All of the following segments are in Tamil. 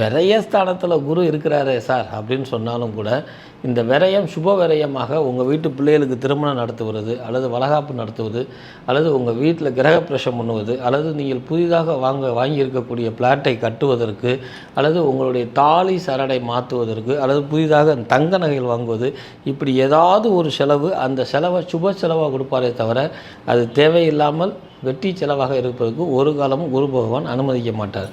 விரயஸ்தானத்தில் குரு இருக்கிறாரே சார் அப்படின்னு சொன்னாலும் கூட இந்த விரயம் சுப விரயமாக உங்கள் வீட்டு பிள்ளைகளுக்கு திருமணம் நடத்துவது அல்லது வளகாப்பு நடத்துவது அல்லது உங்கள் வீட்டில் கிரகப்பிரஷம் பண்ணுவது அல்லது நீங்கள் புதிதாக வாங்க வாங்கியிருக்கக்கூடிய பிளாட்டை கட்டுவதற்கு அல்லது உங்களுடைய தாலி சரடை மாற்றுவதற்கு அல்லது புதிதாக தங்க நகைகள் வாங்குவது இப்படி ஏதாவது ஒரு செலவு அந்த செலவை சுப செலவாக கொடுப்பாரே தவிர அது தேவையில்லாமல் வெட்டி செலவாக இருப்பதற்கு ஒரு காலமும் குரு பகவான் அனுமதிக்க மாட்டார்.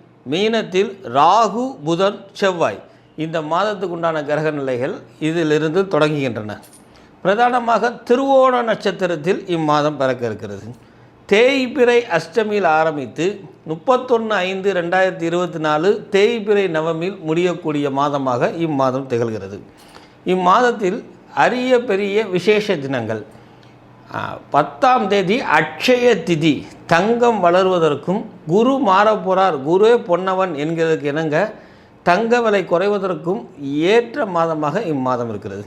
மீனத்தில் ராகு புதன் செவ்வாய் இந்த மாதத்துக்கு உண்டான கிரக நிலைகள் இதிலிருந்து தொடங்குகின்றன. பிரதானமாக திருவோண நட்சத்திரத்தில் இம்மாதம் பிறக்க இருக்கிறது. தேய்பிறை அஷ்டமியில் ஆரம்பித்து முப்பத்தொன்று ஐந்து ரெண்டாயிரத்தி இருபத்தி நாலு தேய்பிறை நவமியில் முடியக்கூடிய மாதமாக இம்மாதம் திகழ்கிறது. இம்மாதத்தில் அரிய பெரிய விசேஷ தினங்கள். பத்தாம் தேதி அட்சய திதி தங்கம் வளருவதற்கும் குரு மாறப்போறார் குருவே பொன்னவன் என்கிறதுக்கு இணங்க தங்க விலை குறைவதற்கும் ஏற்ற மாதமாக இம்மாதம் இருக்கிறது.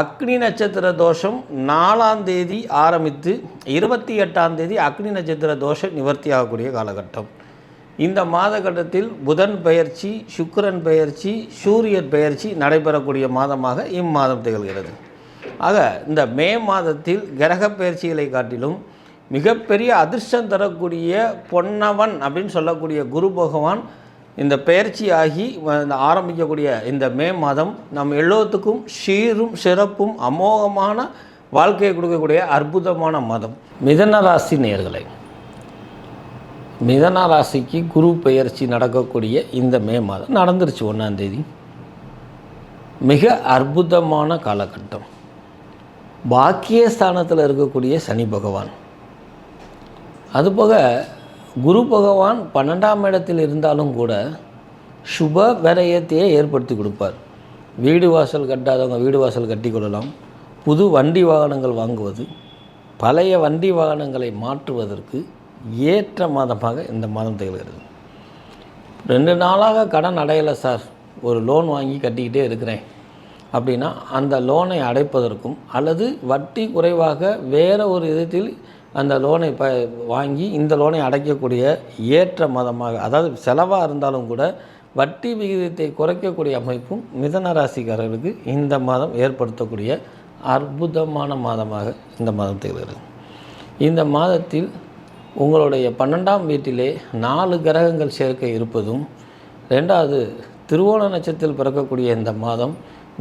அக்னி நட்சத்திர தோஷம் நாலாம் தேதி ஆரம்பித்து இருபத்தி எட்டாம் தேதி அக்னி நட்சத்திர தோஷம் நிவர்த்தி ஆகக்கூடிய காலகட்டம். இந்த மாதகட்டத்தில் புதன் பெயர்ச்சி சுக்கரன் பெயர்ச்சி சூரியன் பெயர்ச்சி நடைபெறக்கூடிய மாதமாக இம்மாதம் திகழ்கிறது. ஆக இந்த மே மாதத்தில் கிரக பயிற்சிகளை காட்டிலும் மிகப்பெரிய அதிர்ஷ்டம் தரக்கூடிய பொன்னவன் அப்படின்னு சொல்லக்கூடிய குரு பகவான் இந்த பெயர்ச்சி ஆகி ஆரம்பிக்கக்கூடிய இந்த மே மாதம் நம் எல்லோத்துக்கும் சீரும் சிறப்பும் அமோகமான வாழ்க்கையை கொடுக்கக்கூடிய அற்புதமான மாதம். மிதன ராசி மிதனராசிக்கு மிதன ராசிக்கு குரு பெயர்ச்சி நடக்கக்கூடிய இந்த மே மாதம் நடந்துருச்சு ஒன்றாந்தேதி மிக அற்புதமான காலகட்டம். பாக்கியஸ்தானத்தில் இருக்கக்கூடிய சனி பகவான். அதுபோக குரு பகவான் பன்னெண்டாம் இடத்தில் இருந்தாலும் கூட சுப விரயத்தையே ஏற்படுத்தி கொடுப்பார். வீடு வாசல் கட்டாதவங்க வீடு வாசல் கட்டி கொள்ளலாம். புது வண்டி வாகனங்கள் வாங்குவது பழைய வண்டி வாகனங்களை மாற்றுவதற்கு ஏற்ற மாதமாக இந்த மாதம் திகழ்கிறது. ரெண்டு நாளாக கடன் அடையலை சார். ஒரு லோன் வாங்கி கட்டிக்கிட்டே இருக்கிறேன். அப்படின்னா அந்த லோனை அடைப்பதற்கும் அல்லது வட்டி குறைவாக வேறு ஒரு விதத்தில் அந்த லோனை ப வாங்கி இந்த லோனை அடைக்கக்கூடிய ஏற்ற மாதமாக அதாவது செலவாக இருந்தாலும் கூட வட்டி விகிதத்தை குறைக்கக்கூடிய அமைப்பும் மிதன ராசிக்காரர்களுக்கு இந்த மாதம் ஏற்படுத்தக்கூடிய அற்புதமான மாதமாக இந்த மாதம் திகழ்கிறது. இந்த மாதத்தில் உங்களுடைய பன்னெண்டாம் வீட்டிலே நாலு கிரகங்கள் சேர்க்கை இருப்பதும் ரெண்டாவது திருவோண நட்சத்திரத்தில் பிறக்கக்கூடிய இந்த மாதம்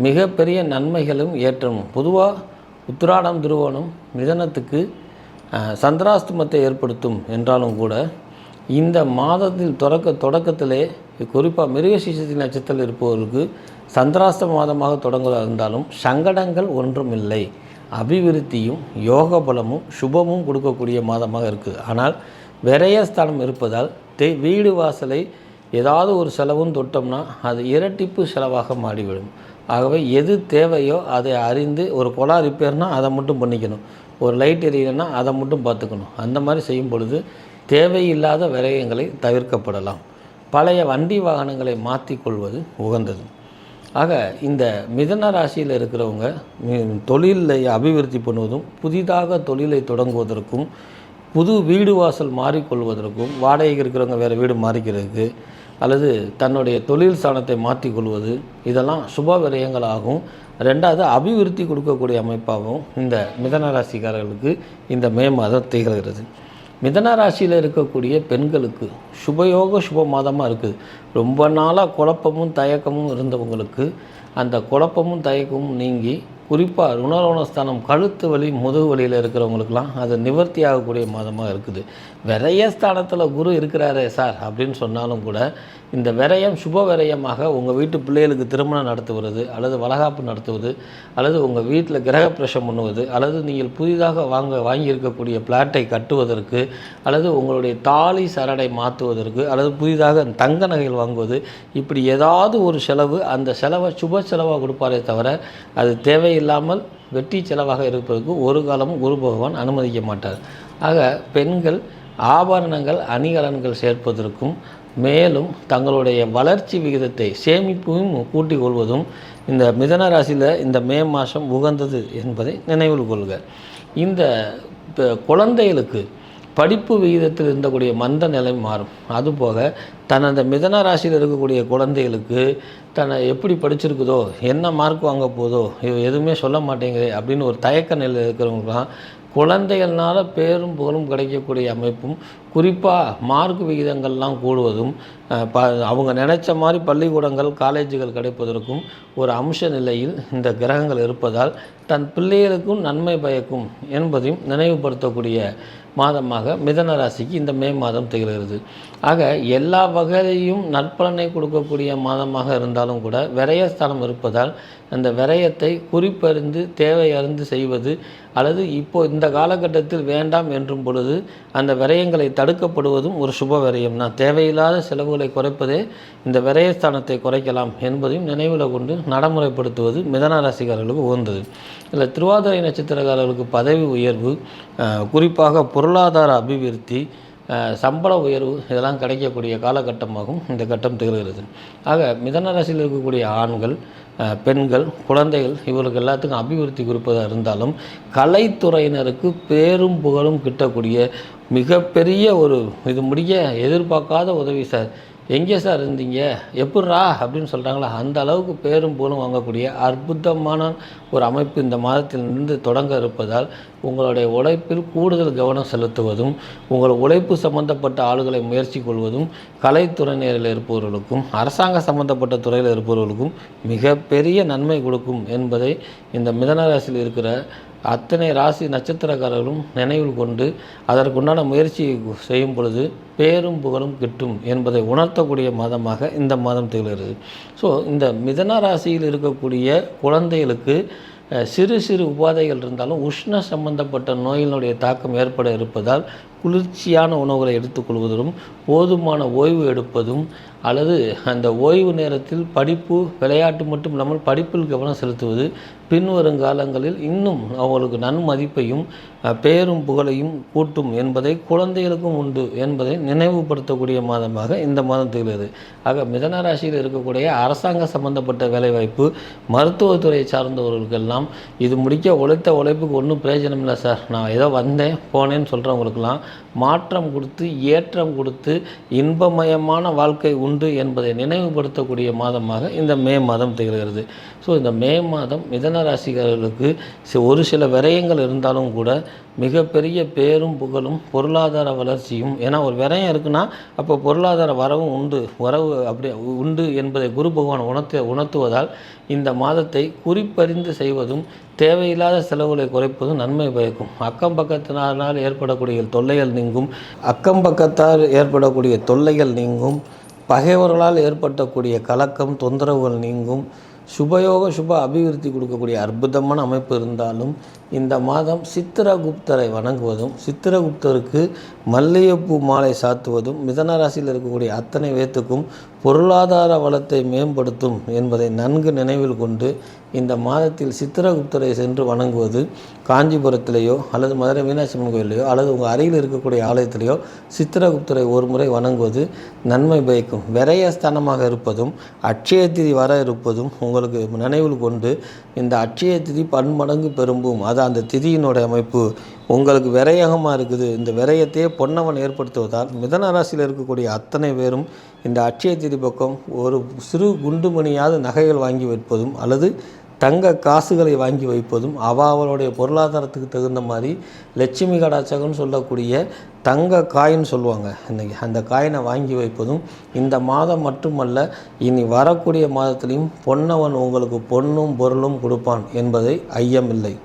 மிகப்பெரிய நன்மைகளும் ஏற்றமும் பொதுவாக உத்திராடம் திருவோணம் மிதனத்துக்கு சந்திராஸ்தமத்தை ஏற்படுத்தும் என்றாலும் கூட இந்த மாதத்தில் தொடக்க தொடக்கத்திலே குறிப்பாக மிருகசீசத்தி நட்சத்திரத்தில் இருப்பவர்களுக்கு சந்திராஸ்த மாதமாக தொடங்குவதாக இருந்தாலும் சங்கடங்கள் ஒன்றும் இல்லை. அபிவிருத்தியும் யோக பலமும் சுபமும் கொடுக்கக்கூடிய மாதமாக இருக்குது ஆனால் விரயஸ்தானம் இருப்பதால் தே வீடு வாசலை ஏதாவது ஒரு செலவும் தொட்டோம்னா அது இரட்டிப்பு செலவாக மாறிவிடும். ஆகவே எது தேவையோ அதை அறிந்து ஒரு குழா ரிப்பேர்னால் அதை மட்டும் பண்ணிக்கணும். ஒரு லைட் எரியலைன்னா அதை மட்டும் பார்த்துக்கணும். அந்த மாதிரி செய்யும் பொழுது தேவையில்லாத விரயங்களை தவிர்க்கப்படலாம். பழைய வண்டி வாகனங்களை மாற்றிக்கொள்வது உகந்தது. ஆக இந்த மிதன ராசியில் இருக்கிறவங்க தொழிலை அபிவிருத்தி பண்ணுவதும் புதிதாக தொழிலை தொடங்குவதற்கும் புது வீடு வாசல் மாறிக்கொள்வதற்கும் வாடகைக்கு இருக்கிறவங்க வேறு வீடு மாறிக்கிறதுக்கு அல்லது தன்னுடைய தொழில் ஸ்தானத்தை மாற்றிக்கொள்வது இதெல்லாம் சுப விரயங்களாகும் ரெண்டாவது அபிவிருத்தி கொடுக்கக்கூடிய அமைப்பாகவும் இந்த மிதன ராசிக்காரர்களுக்கு இந்த மே மாதம் திகழ்கிறது. மிதன ராசியில் இருக்கக்கூடிய பெண்களுக்கு சுபயோக சுப மாதமாக இருக்குது. ரொம்ப நாளாக குழப்பமும் தயக்கமும் இருந்தவங்களுக்கு அந்த குழப்பமும் தயக்கமும் நீங்கி குறிப்பாக ருணரோணஸ்தானம் கழுத்து வலி முதுகு வலியில் இருக்கிறவங்களுக்கெல்லாம் அது நிவர்த்தி ஆகக்கூடிய மாதமாக இருக்குது. விரைய ஸ்தானத்தில் குரு இருக்கிறாரே சார் அப்படின்னு சொன்னாலும் கூட இந்த விரயம் சுப விரயமாக உங்கள் வீட்டு பிள்ளைகளுக்கு திருமணம் நடத்துவது அல்லது வளகாப்பு நடத்துவது அல்லது உங்கள் வீட்டில் கிரகப்பிரஷம் பண்ணுவது அல்லது நீங்கள் புதிதாக வாங்க வாங்கியிருக்கக்கூடிய பிளாட்டை கட்டுவதற்கு அல்லது உங்களுடைய தாலி சரடை மாற்றுவதற்கு அல்லது புதிதாக தங்க நகைகள் வாங்குவது இப்படி ஏதாவது ஒரு செலவு அந்த செலவை சுப செலவாக கொடுப்பாரே தவிர அது தேவையில்லாமல் வெட்டி செலவாக இருப்பதற்கு ஒரு காலமும் குரு பகவான் அனுமதிக்க மாட்டார். ஆக பெண்கள் ஆபரணங்கள் அணிகலன்கள் சேர்ப்பதற்கும் மேலும் தங்களுடைய வளர்ச்சி விகிதத்தை சேமிப்பும் கூட்டிக் கொள்வதும் இந்த மிதன ராசியில் இந்த மே மாதம் உகந்தது என்பதை நினைவில் கொள்க. இந்த குழந்தைகளுக்கு படிப்பு விகிதத்தில் இருந்தக்கூடிய மந்த நிலை மாறும். அதுபோக தன் அந்த மிதன ராசியில் இருக்கக்கூடிய குழந்தைகளுக்கு தன்னை எப்படி படிச்சிருக்குதோ என்ன மார்க் வாங்க போதோ எதுவுமே சொல்ல மாட்டேங்குது அப்படின்னு ஒரு தயக்க நிலையில் இருக்கிறவங்களாம் குழந்தைகள்னால பேரும் புகழும் கிடைக்கக்கூடிய அமைப்பும் குறிப்பாக மார்க் விகிதங்கள்லாம் கூடுவதும் ப அவங்க நினைச்ச மாதிரி பள்ளிக்கூடங்கள் காலேஜுகள் கிடைப்பதற்கும் ஒரு அம்ச நிலையில் இந்த கிரகங்கள் இருப்பதால் தன் பிள்ளைகளுக்கும் நன்மை பயக்கும் என்பதையும் நினைவுபடுத்தக்கூடிய மாதமாக மிதன ராசிக்கு இந்த மே மாதம் திகழ்கிறது. ஆக எல்லா வகையிலையும் நற்பலனை கொடுக்கக்கூடிய மாதமாக இருந்தாலும் கூட விரயஸ்தானம் இருப்பதால் அந்த விரயத்தை குறிப்பறிந்து தேவையறிந்து செய்வது அல்லது இப்போ இந்த காலகட்டத்தில் வேண்டாம் என்றும் பொழுது அந்த விரயங்களை தடுக்கப்படுவதும் ஒரு சுப விரயம் தான் தேவையில்லாத செலவுகளை குறைப்பதே இந்த விரயஸ்தானத்தை குறைக்கலாம் என்பதையும் நினைவில் கொண்டு நடைமுறைப்படுத்துவது மிதன ராசிக்காரர்களுக்கு உகந்தது. இதில் திருவாதிரை நட்சத்திரக்காரர்களுக்கு பதவி உயர்வு குறிப்பாக பொருளாதார அபிவிருத்தி சம்பள உயர்வு இதெல்லாம் கிடைக்கக்கூடிய காலகட்டமாகவும் இந்த கட்டம் திகழ்கிறது. ஆக மிதன ராசியில் இருக்கக்கூடிய ஆண்கள் பெண்கள் குழந்தைகள் இவர்களுக்கு எல்லாத்துக்கும் அபிவிருத்தி கொடுப்பதாக இருந்தாலும் கலைத்துறையினருக்கு பேரும் புகழும் கிட்டக்கூடிய மிகப்பெரிய ஒரு இது முடிய எதிர்பார்க்காத உதவி சார். எங்கே சார் இருந்தீங்க? எப்பட்றா? அப்படின்னு சொல்கிறாங்களா அந்த அளவுக்கு பேரும் புகழும் வாங்கக்கூடிய அற்புதமான ஒரு அமைப்பு இந்த மாதத்திலிருந்து தொடங்க இருப்பதால் உங்களுடைய உழைப்பில் கூடுதல் கவனம் செலுத்துவதும் உங்கள் உழைப்பு சம்பந்தப்பட்ட ஆளுகளை முயற்சி கொள்வதும் கலைத்துறையினரில் இருப்பவர்களுக்கும் அரசாங்க சம்பந்தப்பட்ட துறையில் இருப்பவர்களுக்கும் மிகப்பெரிய நன்மை கொடுக்கும் என்பதை இந்த மிதனராசியில் இருக்கிற அத்தனை ராசி நட்சத்திரக்காரர்களும் நினைவில் கொண்டு அதற்குண்டான முயற்சி செய்யும் பொழுது பேரும் புகழும் கிட்டும் என்பதை உணர்த்தக்கூடிய மாதமாக இந்த மாதம் திகழ்கிறது. ஸோ இந்த மிதன ராசியில் இருக்கக்கூடிய குழந்தைகளுக்கு சிறு சிறு உபாதைகள் இருந்தாலும் உஷ்ண சம்பந்தப்பட்ட நோயினுடைய தாக்கம் ஏற்பட இருப்பதால் குளிர்ச்சியான உணவுகளை எடுத்துக்கொள்வதும் போதுமான ஓய்வு எடுப்பதும் அல்லது அந்த ஓய்வு நேரத்தில் படிப்பு விளையாட்டு மட்டும் இல்லாமல் படிப்பில் கவனம் செலுத்துவது பின்வரும் காலங்களில் இன்னும் அவங்களுக்கு நன்மதிப்பையும் பேரும் புகழையும் கூட்டும் என்பதை குழந்தைகளுக்கும் உண்டு என்பதை நினைவுபடுத்தக்கூடிய மாதமாக இந்த மாதம் திகழ்கிறது. ஆக மிதன ராசியில் இருக்கக்கூடிய அரசாங்க சம்பந்தப்பட்ட வேலைவாய்ப்பு மருத்துவத்துறை சார்ந்தவர்களுக்கெல்லாம் இது முடிக்க உழைத்த உழைப்புக்கு ஒன்றும் பிரயோஜனம் இல்லை சார். நான் ஏதோ வந்தேன் போனேன்னு சொல்கிறவங்களுக்கெல்லாம் மாற்றம் கொடுத்து ஏற்றம் கொடுத்து இன்பமயமான வாழ்க்கை உண்டு என்பதை நினைவுபடுத்தக்கூடிய மாதமாக இந்த மே மாதம் திகழ்கிறது. ஸோ இந்த மே மாதம் மிதன ராசிக்காரர்களுக்கு ஒரு சில விரயங்கள் இருந்தாலும் கூட மிகப்பெரிய பேரும் புகழும் பொருளாதார வளர்ச்சியும். ஏன்னா ஒரு விரயம் இருக்குன்னா அப்போ பொருளாதார வரவும் உண்டு. வரவு அப்படி உண்டு என்பதை குரு பகவான் உணர்த்த உணர்த்துவதால் இந்த மாதத்தை குறிப்பறிந்து செய்வதும் தேவையில்லாத செலவுகளை குறைப்பதும் நன்மை பயக்கும். அக்கம் பக்கத்தினால் ஏற்படக்கூடிய தொல்லைகள் நீங்கும். அக்கம் பக்கத்தால் ஏற்படக்கூடிய தொல்லைகள் நீங்கும். பகைவர்களால் ஏற்படக்கூடிய கலக்கம் தொந்தரவுகள் நீங்கும். சுபயோக சுப அபிவிருத்தி கொடுக்கக்கூடிய அற்புதமான அமைப்பு இருந்தாலும் இந்த மாதம் சித்திரகுப்தரை வணங்குவதும் சித்திரகுப்தருக்கு மல்லிகைப்பூ மாலை சாத்துவதும் மிதனராசியில் இருக்கக்கூடிய அத்தனை பேத்துக்கும் பொருளாதார வளத்தை மேம்படுத்தும் என்பதை நன்கு நினைவில் கொண்டு இந்த மாதத்தில் சித்திரகுப்தரை சென்று வணங்குவது காஞ்சிபுரத்திலேயோ அல்லது மதுரை மீனாட்சி அம்மன் கோயிலையோ அல்லது உங்கள் அருகில் இருக்கக்கூடிய ஆலயத்திலேயோ சித்திரகுப்தரை ஒரு முறை வணங்குவது நன்மை பயக்கும். விரயஸ்தானமாக இருப்பதும் அட்சய திதி வர இருப்பதும் உங்களுக்கு நினைவில் கொண்டு இந்த அட்சய திதி பன்மடங்கு பெரும்பும். அது அந்த திதியினுடைய அமைப்பு. உங்களுக்கு விரயகமாக இருக்குது. இந்த விரயத்தையே பொன்னவன் ஏற்படுத்துவதால் மிதன ராசியில் இருக்கக்கூடிய அத்தனை பேரும் இந்த அட்சய திதி பக்கம் ஒரு சிறு குண்டுமணியாவது நகைகள் வாங்கி வைப்பதும் அல்லது தங்க காசுகளை வாங்கி வைப்பதும் அவ அவளுடைய பொருளாதாரத்துக்கு தகுந்த மாதிரி லட்சுமி கடாச்சகம்னு சொல்லக்கூடிய தங்க காயின்னு சொல்லுவாங்க. இன்றைக்கி அந்த காயினை வாங்கி வைப்பதும் இந்த மாதம் மட்டுமல்ல இனி வரக்கூடிய மாதத்திலையும் பொன்னவன் உங்களுக்கு பொன்னும் பொருளும் கொடுப்பான் என்பதை ஐயமில்லை.